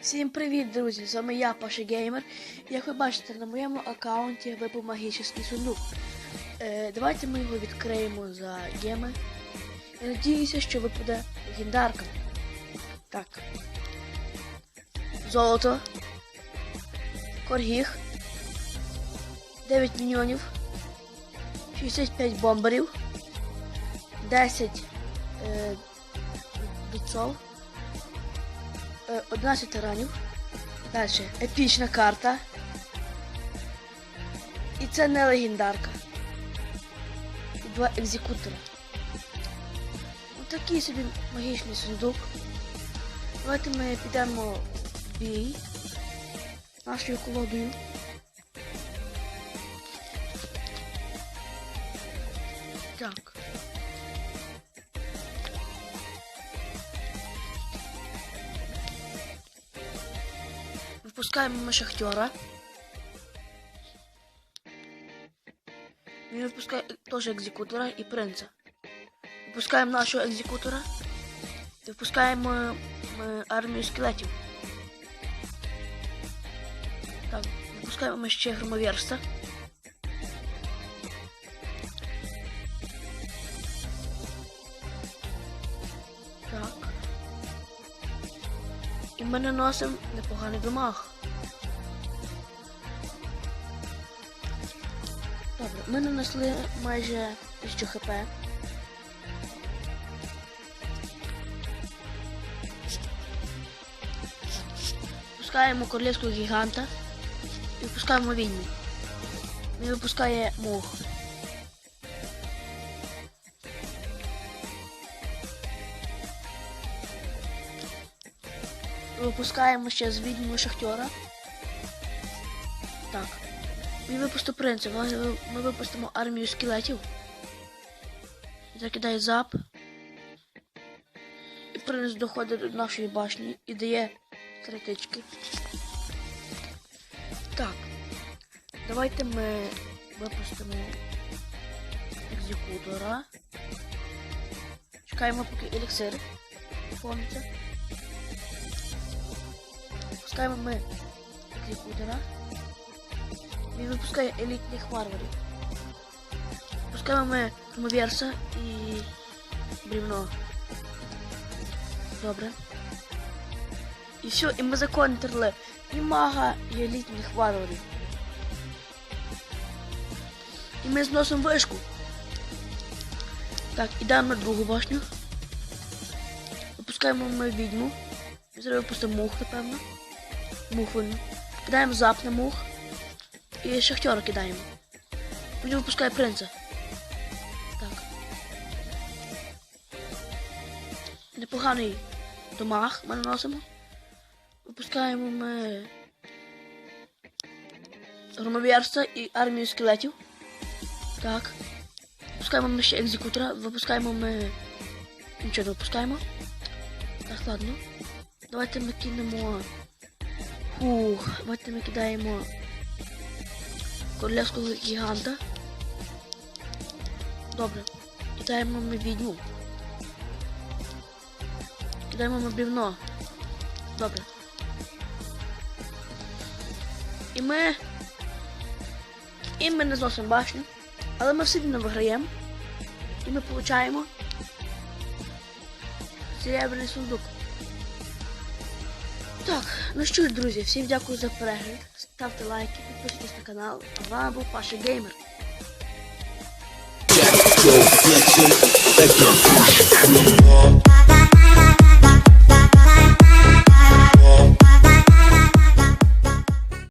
Всім привіт, друзі! З вами я, Паша Геймер. Як ви бачите, на моєму аккаунті випав магічний сундук. Е, давайте ми його відкриємо за геми. Я надіюся, що випаде легендарка. Так. Золото. Коргіг. 9 міньйонів. 65 бомбарів. 10 е, бійцов. Е, 11 тиранів. Далі. Епічна карта. І це не легендарка. Два екзекутора. Отакий собі магічний сундук. Давайте ми підемо в бій нашою колодою. Так. Випускаємо ми шахтера. Він випускає теж екзекутора і принца. Випускаємо нашого екзекутора. Випускаємо ми армію скелетів. Так, випускаємо ми ще громовірста. Так. І ми наносимо непоганий дамаг. Добре, ми нанесли майже 1000 хп. Пускаємо королівського гіганта і випускаємо відьму. Він випускає мух. Випускаємо ще з відьмою шахтера. Так. Він випустив принца. Ми випустимо армію скелетів. Закидає зап. І принц доходить до нашої башні і дає критички. Так. Давайте ми випустимо екзекутора. Чекаємо, поки еліксир повниться. Пускаємо ми екзекутора. Він випускає елітних варварів. Пускаємо ми Тумоверса і брівно. Добре. І все, і ми законтрили і мага, і елітних варварів. І ми зносимо вишку. Так, ідемо на другу башню. Випускаємо ми відьму. Зараз випустимо мух, напевно. Мух винну. Кидаємо зап на мух. І шахтера кидаємо. Він випускає принца. Так. Непоганий домах ми наносимо. Випускаємо ми громовірства і армію скелетів. Так. Випускаємо ми ще екзекутора, випускаємо ми. Нічого не випускаємо. Так, ладно. Давайте ми кинемо. Фух, давайте ми кидаємо королевського гіганта. Добре. Кидаємо ми відьму. Кидаємо ми брівно. Добре. І ми. І ми не зносимо башню. Але ми все рівно виграємо. І ми получаємо серебряний сундук. Так, ну що ж, друзі, всім дякую за перегляд. Ставте лайки, підписуйтесь на канал. А вами був Паша Геймер. Back up.